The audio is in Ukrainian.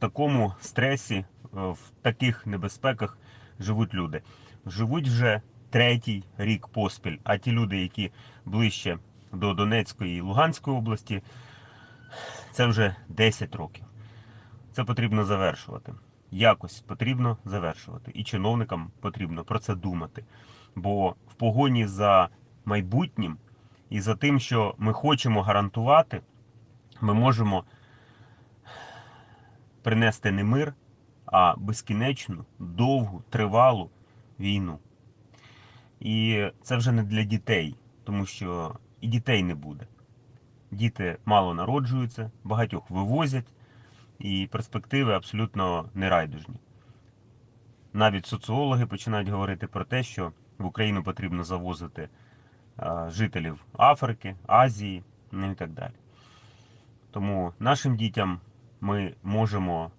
такому стресі, е, в таких небезпеках живуть люди. Живуть вже третій рік поспіль. А ті люди, які ближче до Донецької і Луганської області, це вже 10 років. Це потрібно завершувати. Якось потрібно завершувати. І чиновникам потрібно про це думати. Бо в погоні за майбутнім і за тим, що ми хочемо гарантувати, ми можемо принести не мир, а безкінечну, довгу, тривалу війну. І це вже не для дітей, тому що і дітей не буде. Діти мало народжуються, багатьох вивозять, і перспективи абсолютно нерайдужні. Навіть соціологи починають говорити про те, що в Україну потрібно завозити жителів Африки, Азії ну і так далі. Тому нашим дітям ми можемо